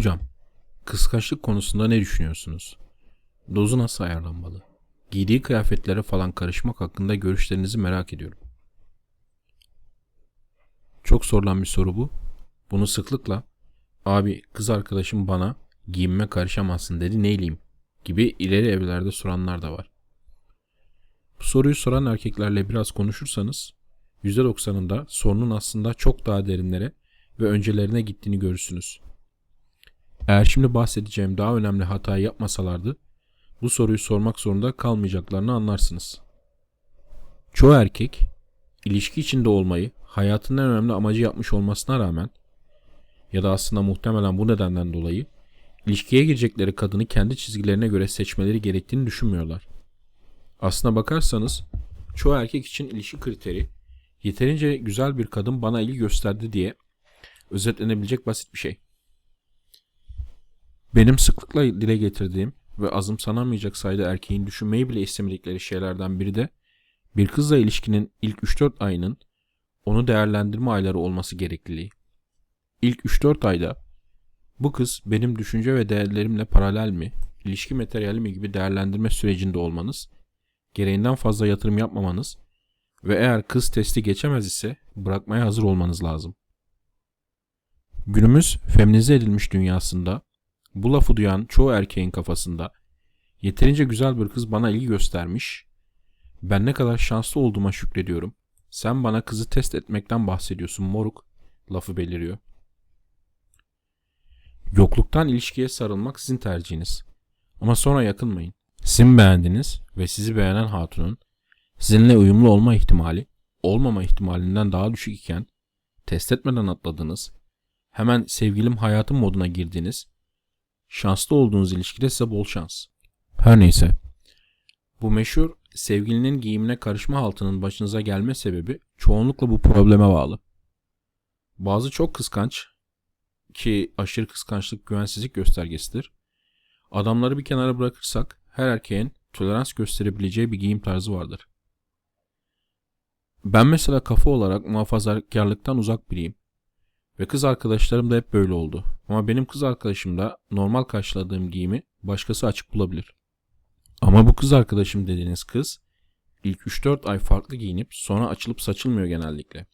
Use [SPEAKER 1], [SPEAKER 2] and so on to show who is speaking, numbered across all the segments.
[SPEAKER 1] Hocam, kıskançlık konusunda ne düşünüyorsunuz? Dozu nasıl ayarlanmalı? Giydiği kıyafetlere falan karışmak hakkında görüşlerinizi merak ediyorum. Çok sorulan bir soru bu. Bunu sıklıkla abi kız arkadaşım bana giyinme karışamazsın dedi neyleyim gibi ileri evlerde soranlar da var. Bu soruyu soran erkeklerle biraz konuşursanız %90'ında sorunun aslında çok daha derinlere ve öncelerine gittiğini görürsünüz. Eğer şimdi bahsedeceğim daha önemli hatayı yapmasalardı bu soruyu sormak zorunda kalmayacaklarını anlarsınız. Çoğu erkek ilişki içinde olmayı hayatının en önemli amacı yapmış olmasına rağmen ya da aslında muhtemelen bu nedenden dolayı ilişkiye girecekleri kadını kendi çizgilerine göre seçmeleri gerektiğini düşünmüyorlar. Aslına bakarsanız çoğu erkek için ilişki kriteri yeterince güzel bir kadın bana ilgi gösterdi diye özetlenebilecek basit bir şey. Benim sıklıkla dile getirdiğim ve azımsanamayacak sayıda erkeğin düşünmeyi bile istemedikleri şeylerden biri de bir kızla ilişkinin ilk 3-4 ayının onu değerlendirme ayları olması gerekliliği. İlk 3-4 ayda bu kız benim düşünce ve değerlerimle paralel mi, ilişki materyali mi gibi değerlendirme sürecinde olmanız, gereğinden fazla yatırım yapmamanız ve eğer kız testi geçemez ise bırakmaya hazır olmanız lazım. Günümüz feminize edilmiş dünyasında bu lafı duyan çoğu erkeğin kafasında yeterince güzel bir kız bana ilgi göstermiş, ben ne kadar şanslı olduğuma şükrediyorum, sen bana kızı test etmekten bahsediyorsun moruk lafı beliriyor. Yokluktan ilişkiye sarılmak sizin tercihiniz. Ama sonra yakınmayın. Sizin beğendiniz ve sizi beğenen hatunun sizinle uyumlu olma ihtimali olmama ihtimalinden daha düşük iken test etmeden atladınız, hemen sevgilim hayatım moduna girdiniz, şanslı olduğunuz ilişkide size bol şans. Her neyse. Bu meşhur sevgilinin giyimine karışma haltının başınıza gelme sebebi çoğunlukla bu probleme bağlı. Bazı çok kıskanç ki aşırı kıskançlık güvensizlik göstergesidir. Adamları bir kenara bırakırsak her erkeğin tolerans gösterebileceği bir giyim tarzı vardır. Ben mesela kafa olarak muhafazakarlıktan uzak biriyim. Ve kız arkadaşlarım da hep böyle oldu. Ama benim kız arkadaşım da normal karşıladığım giyimi başkası açık bulabilir. Ama bu kız arkadaşım dediğiniz kız ilk 3-4 ay farklı giyinip sonra açılıp saçılmıyor genellikle.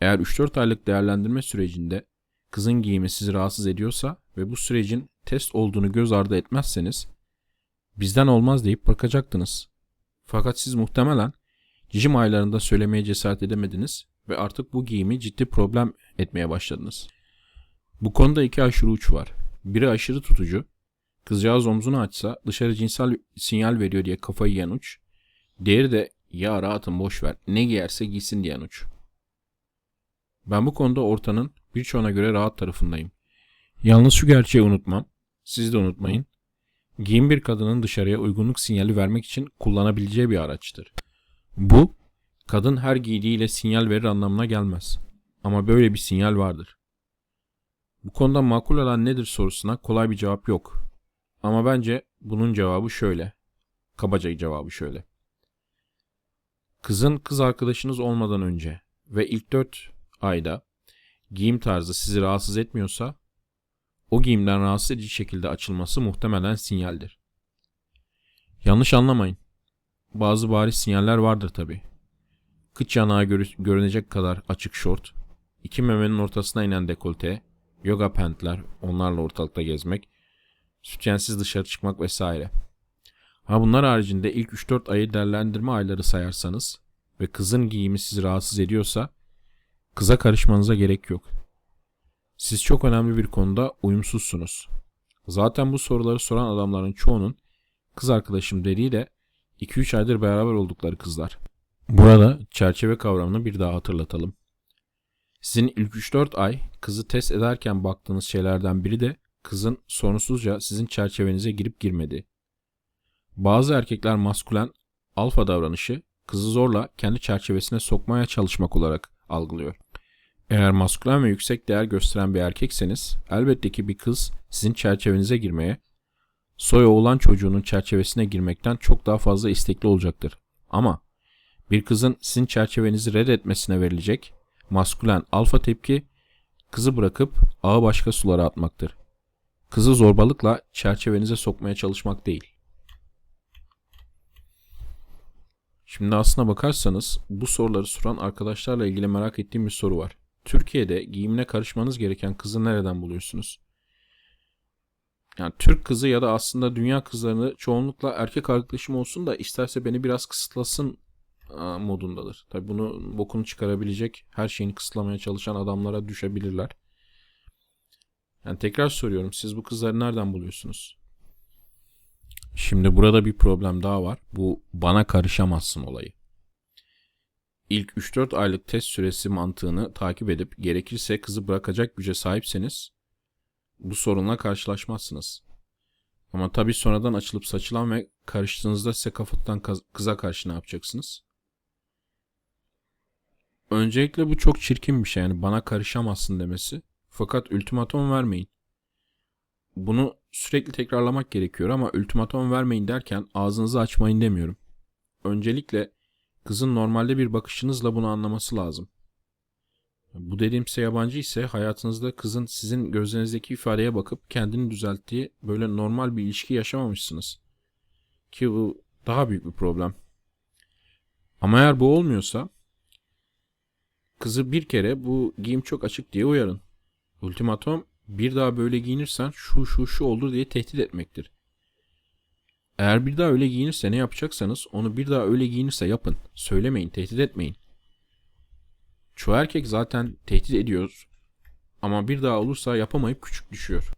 [SPEAKER 1] Eğer 3-4 aylık değerlendirme sürecinde kızın giyimi sizi rahatsız ediyorsa ve bu sürecin test olduğunu göz ardı etmezseniz bizden olmaz deyip bırakacaktınız. Fakat siz muhtemelen cicim aylarında söylemeye cesaret edemediniz ve artık bu giyimi ciddi problem etmeye başladınız. Bu konuda iki aşırı uç var. Biri aşırı tutucu, kızcağız omzunu açsa dışarı cinsel sinyal veriyor diye kafayı yiyen uç. Diğeri de ya rahatım boş ver ne giyerse giysin diyen uç. Ben bu konuda ortanın birçoğuna göre rahat tarafındayım. Yalnız şu gerçeği unutmam, siz de unutmayın. Giyim bir kadının dışarıya uygunluk sinyali vermek için kullanabileceği bir araçtır. Bu, kadın her giydiğiyle sinyal verir anlamına gelmez. Ama böyle bir sinyal vardır. Bu konuda makul olan nedir sorusuna kolay bir cevap yok. Ama bence bunun cevabı şöyle. Kabaca cevabı şöyle. Kızın kız arkadaşınız olmadan önce ve ilk 4 ayda giyim tarzı sizi rahatsız etmiyorsa o giyimden rahatsız edici şekilde açılması muhtemelen sinyaldir. Yanlış anlamayın. Bazı bariz sinyaller vardır tabi. Kıç yanağı görünecek kadar açık şort, iki memenin ortasına inen dekolte, yoga pentler, onlarla ortalıkta gezmek, sütyensiz dışarı çıkmak vesaire. Ha bunlar haricinde ilk 3-4 ayı değerlendirme ayları sayarsanız ve kızın giyimi sizi rahatsız ediyorsa kıza karışmanıza gerek yok. Siz çok önemli bir konuda uyumsuzsunuz. Zaten bu soruları soran adamların çoğunun kız arkadaşım dediği de 2-3 aydır beraber oldukları kızlar. Burada çerçeve kavramını bir daha hatırlatalım. Sizin ilk 3-4 ay kızı test ederken baktığınız şeylerden biri de kızın sorunsuzca sizin çerçevenize girip girmediği. Bazı erkekler maskülen alfa davranışı kızı zorla kendi çerçevesine sokmaya çalışmak olarak algılıyor. Eğer maskülen ve yüksek değer gösteren bir erkekseniz elbette ki bir kız sizin çerçevenize girmeye, soy oğlan çocuğunun çerçevesine girmekten çok daha fazla istekli olacaktır. Ama bir kızın sizin çerçevenizi reddetmesine verilecek maskülen alfa tepki kızı bırakıp ağı başka sulara atmaktır. Kızı zorbalıkla çerçevenize sokmaya çalışmak değil. Şimdi aslına bakarsanız bu soruları soran arkadaşlarla ilgili merak ettiğim bir soru var. Türkiye'de giyimine karışmanız gereken kızı nereden buluyorsunuz? Yani Türk kızı ya da aslında dünya kızlarını çoğunlukla erkek arkadaşım olsun da isterse beni biraz kısıtlasın modundadır. Tabi bunu bokunu çıkarabilecek her şeyini kısıtlamaya çalışan adamlara düşebilirler. Yani tekrar soruyorum siz bu kızları nereden buluyorsunuz? Şimdi burada bir problem daha var. Bu bana karışamazsın olayı. İlk 3-4 aylık test süresi mantığını takip edip gerekirse kızı bırakacak güce sahipseniz bu sorunla karşılaşmazsınız. Ama tabii sonradan açılıp saçılan ve karıştığınızda size kafattan kaz- kıza karşı ne yapacaksınız? Öncelikle bu çok çirkin bir şey yani bana karışamazsın demesi. Fakat ultimatom vermeyin. Bunu sürekli tekrarlamak gerekiyor ama ultimatom vermeyin derken ağzınızı açmayın demiyorum. Öncelikle kızın normalde bir bakışınızla bunu anlaması lazım. Bu dediğim size yabancı ise hayatınızda kızın sizin gözlerinizdeki ifadeye bakıp kendini düzelttiği böyle normal bir ilişki yaşamamışsınız. Ki bu daha büyük bir problem. Ama eğer bu olmuyorsa kızı bir kere bu giyim çok açık diye uyarın. Ultimatom bir daha böyle giyinirsen şu şu şu olur diye tehdit etmektir. Eğer bir daha öyle giyinirse ne yapacaksanız onu bir daha öyle giyinirse yapın. Söylemeyin, tehdit etmeyin. Çoğu erkek zaten tehdit ediyor ama bir daha olursa yapamayıp küçük düşüyor.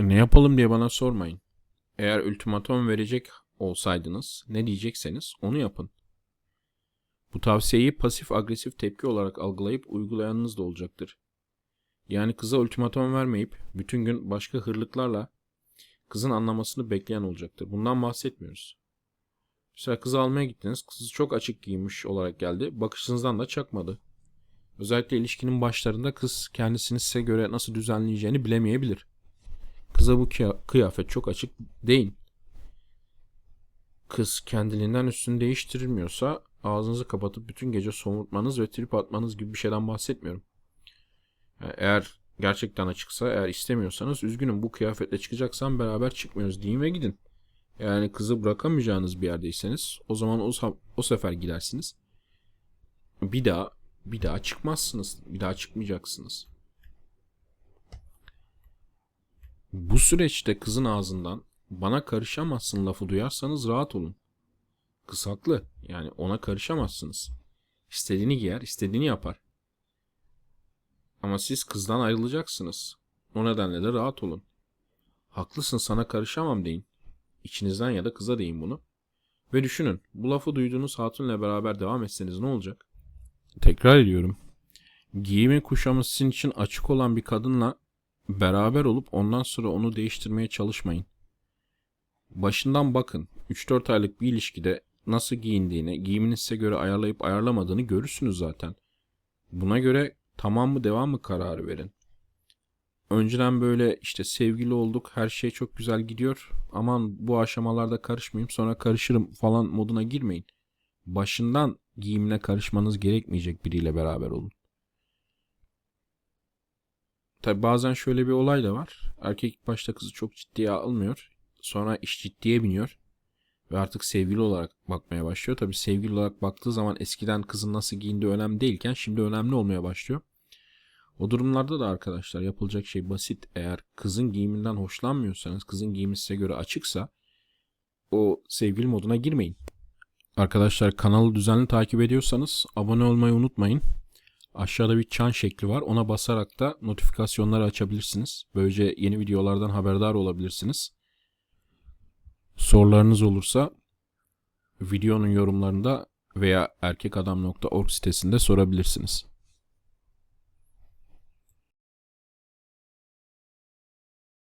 [SPEAKER 1] Ne yapalım diye bana sormayın. Eğer ultimatom verecek olsaydınız ne diyecekseniz onu yapın. Bu tavsiyeyi pasif agresif tepki olarak algılayıp uygulayanınız da olacaktır. Yani kıza ultimatom vermeyip bütün gün başka hırlıklarla kızın anlamasını bekleyen olacaktır. Bundan bahsetmiyoruz. Mesela kızı almaya gittiniz. Kız çok açık giyinmiş olarak geldi. Bakışınızdan da çakmadı. Özellikle ilişkinin başlarında kız kendisini size göre nasıl düzenleyeceğini bilemeyebilir. Kıza bu kıya- kıyafet çok açık deyin. Kız kendiliğinden üstünü değiştirmiyorsa ağzınızı kapatıp bütün gece somurtmanız ve trip atmanız gibi bir şeyden bahsetmiyorum. Yani eğer gerçekten açıksa, eğer istemiyorsanız üzgünüm bu kıyafetle çıkacaksan beraber çıkmıyoruz deyin ve gidin. Yani kızı bırakamayacağınız bir yerdeyseniz o zaman o, o sefer gidersiniz. Bir daha bir daha çıkmazsınız. Bir daha çıkmayacaksınız. Bu süreçte kızın ağzından bana karışamazsın lafı duyarsanız rahat olun. Kız. Yani ona karışamazsınız. İstediğini giyer, istediğini yapar. Ama siz kızdan ayrılacaksınız. O nedenle de rahat olun. Haklısın sana karışamam deyin. İçinizden ya da kıza deyin bunu. Ve düşünün bu lafı duyduğunuz hatunla beraber devam etseniz ne olacak? Tekrar ediyorum. Giyimi kuşamı sizin için açık olan bir kadınla beraber olup ondan sonra onu değiştirmeye çalışmayın. Başından bakın. 3-4 aylık bir ilişkide nasıl giyindiğini, giyimini size göre ayarlayıp ayarlamadığını görürsünüz zaten. Buna göre tamam mı devam mı kararı verin. Önceden böyle işte sevgili olduk her şey çok güzel gidiyor. Aman bu aşamalarda karışmayayım sonra karışırım falan moduna girmeyin. Başından giyimine karışmanız gerekmeyecek biriyle beraber olun. Tabi bazen şöyle bir olay da var. Erkek başta kızı çok ciddiye almıyor. Sonra iş ciddiye biniyor. Ve artık sevgili olarak bakmaya başlıyor. Tabi sevgili olarak baktığı zaman eskiden kızın nasıl giyindiği önemli değilken şimdi önemli olmaya başlıyor. O durumlarda da arkadaşlar yapılacak şey basit. Eğer kızın giyiminden hoşlanmıyorsanız, kızın giyimi size göre açıksa o sevgili moduna girmeyin. Arkadaşlar kanalı düzenli takip ediyorsanız abone olmayı unutmayın. Aşağıda bir çan şekli var. Ona basarak da notifikasyonları açabilirsiniz. Böylece yeni videolardan haberdar olabilirsiniz. Sorularınız olursa videonun yorumlarında veya erkekadam.org sitesinde sorabilirsiniz.